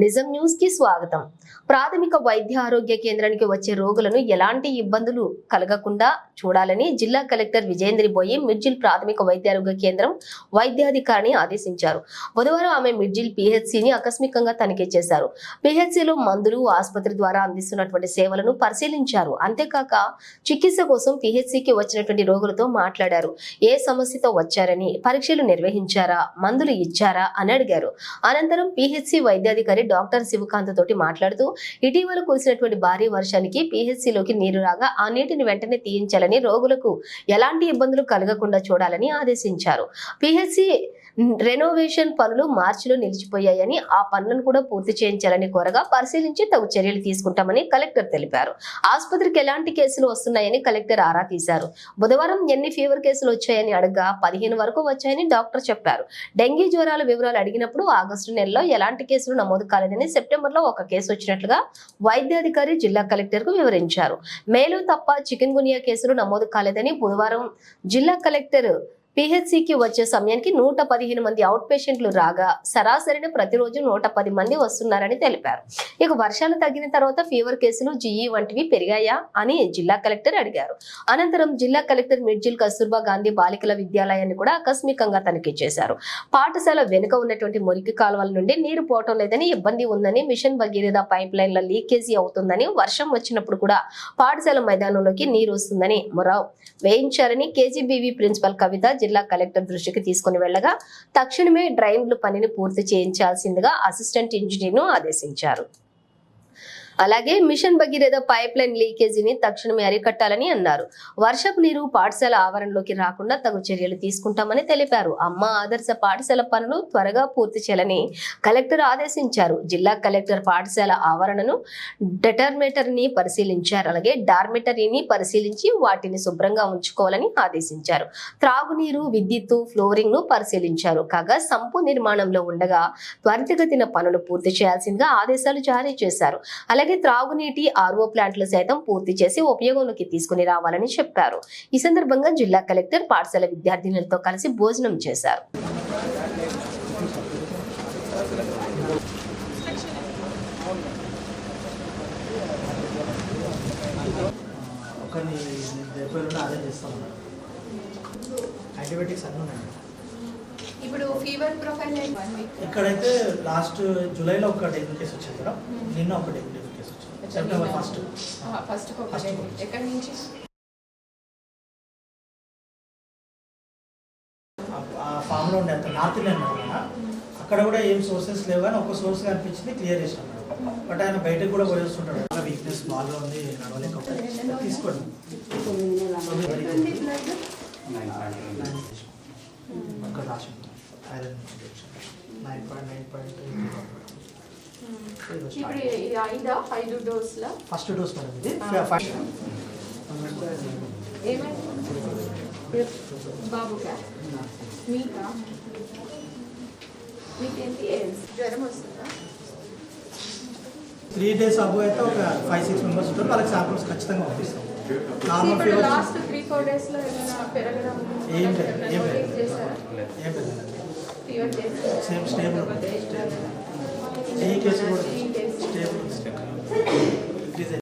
నిజం న్యూస్కి స్వాగతం. ప్రాథమిక వైద్య ఆరోగ్య కేంద్రానికి వచ్చే రోగులను ఎలాంటి ఇబ్బందులు కలగకుండా చూడాలని జిల్లా కలెక్టర్ విజేంద్రి బోయి మిర్జిల్ ప్రాథమిక వైద్య ఆరోగ్య కేంద్రం వైద్యాధికారిని ఆదేశించారు. బుధవారం ఆమె మిర్జిల్ పిహెచ్సిని ఆకస్మికంగా తనిఖీ చేశారు. పిహెచ్సిలో మందులు ఆసుపత్రి ద్వారా అందిస్తున్నటువంటి సేవలను పరిశీలించారు. అంతేకాక చికిత్స కోసం పిహెచ్సికి వచ్చినటువంటి రోగులతో మాట్లాడారు. ఏ సమస్యతో వచ్చారని పరీక్షలు నిర్వహించారా మందులు ఇచ్చారా అని అడిగారు. అనంతరం పిహెచ్సి వైద్యాధికారి డాక్టర్ శివకాంత్ తోటి మాట్లాడుతూ ఇటీవల కురిసినటువంటి భారీ వర్షానికి పిహెచ్సిలోకి లోకి నీరు రాగా ఆ నీటిని వెంటనే తీయించాలని రోగులకు ఎలాంటి ఇబ్బందులు కలగకుండా చూడాలని ఆదేశించారు. పిహెచ్సి రెనోవేషన్ పనులు మార్చిలో నిలిచిపోయాయని ఆ పనులను కూడా పూర్తి చేయించాలని కోరగా పరిశీలించి తగు చర్యలు తీసుకుంటామని కలెక్టర్ తెలిపారు. ఆసుపత్రికి ఎలాంటి కేసులు వస్తున్నాయని కలెక్టర్ ఆరా తీశారు. బుధవారం ఎన్ని ఫీవర్ కేసులు వచ్చాయని అడగా పదిహేను వరకు వచ్చాయని డాక్టర్ చెప్పారు. డెంగీ జ్వరాల వివరాలు అడిగినప్పుడు ఆగస్టు నెలలో ఎలాంటి కేసులు నమోదు కాలేదని సెప్టెంబర్లో ఒక కేసు వచ్చినట్లుగా వైద్యాధికారి జిల్లా కలెక్టర్కు వివరించారు. మేలు తప్ప చికెన్ గునియా కేసులు నమోదు కాలేదని బుధవారం జిల్లా కలెక్టర్ పిహెచ్సికి వచ్చే సమయానికి నూట పదిహేను మంది అవుట్ పేషెంట్లు రాగా సరాసరిన ప్రతిరోజు నూట పది మంది వస్తున్నారని తెలిపారు. ఇక వర్షాలు తగ్గిన తర్వాత ఫీవర్ కేసులు జిఈ వంటివి పెరిగాయా అని జిల్లా కలెక్టర్ అడిగారు. అనంతరం జిల్లా కలెక్టర్ మిర్జిల్ కస్తూర్బా గాంధీ బాలికల విద్యాలయాన్ని కూడా ఆకస్మికంగా తనిఖీ చేశారు. పాఠశాల వెనుక ఉన్నటువంటి మురికి కాలువల నుండి నీరు పోవటం లేదని ఇబ్బంది ఉందని మిషన్ భగీరథ పైప్ లైన్ల లీకేజీ అవుతుందని వర్షం వచ్చినప్పుడు కూడా పాఠశాల మైదానంలోకి నీరు వస్తుందని మొరావ్ వేయించారని కేజీబీవీ ప్రిన్సిపల్ కవిత జిల్లా కలెక్టర్ దృష్టికి తీసుకుని వెళ్ళగా తక్షణమే డ్రైన్లు పనిని పూర్తి చేయించాల్సిందిగా అసిస్టెంట్ ఇంజనీర్ను ఆదేశించారు. అలాగే మిషన్ భగీరథ పైప్ లైన్ లీకేజీని తక్షణమే అరికట్టాలని అన్నారు. వర్షపు నీరు పాఠశాల ఆవరణలోకి రాకుండా తగు చర్యలు తీసుకుంటామని తెలిపారు. అమ్మ ఆదర్శ పాఠశాల పనులు త్వరగా పూర్తి చేయాలని కలెక్టర్ ఆదేశించారు. జిల్లా కలెక్టర్ పాఠశాల ఆవరణను డెటర్మేటర్ని పరిశీలించారు. అలాగే డార్మేటరీని పరిశీలించి వాటిని శుభ్రంగా ఉంచుకోవాలని ఆదేశించారు. త్రాగునీరు విద్యుత్తు ఫ్లోరింగ్ను పరిశీలించారు. కాగా సంపు నిర్మాణంలో ఉండగా త్వరితగతిన పనులు పూర్తి చేయాల్సిందిగా ఆదేశాలు జారీ చేశారు. అలాగే త్రాగునీటి ఆర్ఓ ప్లాంట్లు సైతం పూర్తి చేసి ఉపయోగంలోకి తీసుకుని రావాలని చెప్పారు. ఈ సందర్భంగా జిల్లా కలెక్టర్ పాఠశాల విద్యార్థినులతో కలిసి భోజనం చేశారు. ఒకరిని రేపు అదే చేస్తాను యాంటీబయాటిక్స్ అన్నీ ఉన్నాయి ఇప్పుడు ఫీవర్ ప్రొఫైల్ ఇక్కడైతే లాస్ట్ జూలైలో ఒక డెంగ్యూ కేసు వచ్చింది మేడం. నిన్న ఒక డెంగ్యూ సెప్టెంబర్ ఫస్ట్ ఫస్ట్. ఎక్కడి నుంచి? ఆ ఫామ్లో ఉండే అంత నార్త్ ఇండియన్. అక్కడ కూడా ఏం సోర్సెస్ లేవు కానీ ఒక సోర్స్ కనిపించింది క్లియర్ చేసాం మేడం బట్ ఆయన బయటకు కూడా పోయేస్తుంటాడు. చాలా వీక్నెస్ బాగా ఉంది నడవలేకపోతే తీసుకోండి. ఒక రాసి iron nine point nine point ఇప్పుడు ఇది ఐదా? ఐదు డోస్ల? ఫస్ట్ డోస్ మేడం ఇది. ఆ. ఫస్ట్ ఏమైంది బాబుకా? మీకా? మీకేంటి? జ్వరం వస్తుందా? త్రీ డేస్ అబో అయితే ఒక ఫైవ్ సిక్స్ మెంబర్స్ ఉంటారు. వాళ్ళకి శాంపుల్స్ ఖచ్చితంగా పంపిస్తాం. నార్మల్ ఇప్పుడు ఫీవర్ లాస్ట్ త్రీ ఫోర్ డేస్లో ఏమైనా పెరగడం ఏం లేదు, ఏం లేదు. ఏం ఫీవర్ చేశారా? Same stable. ఒకటే ఈ కేసు కూడా ఈ కేసు. స్టేబుల్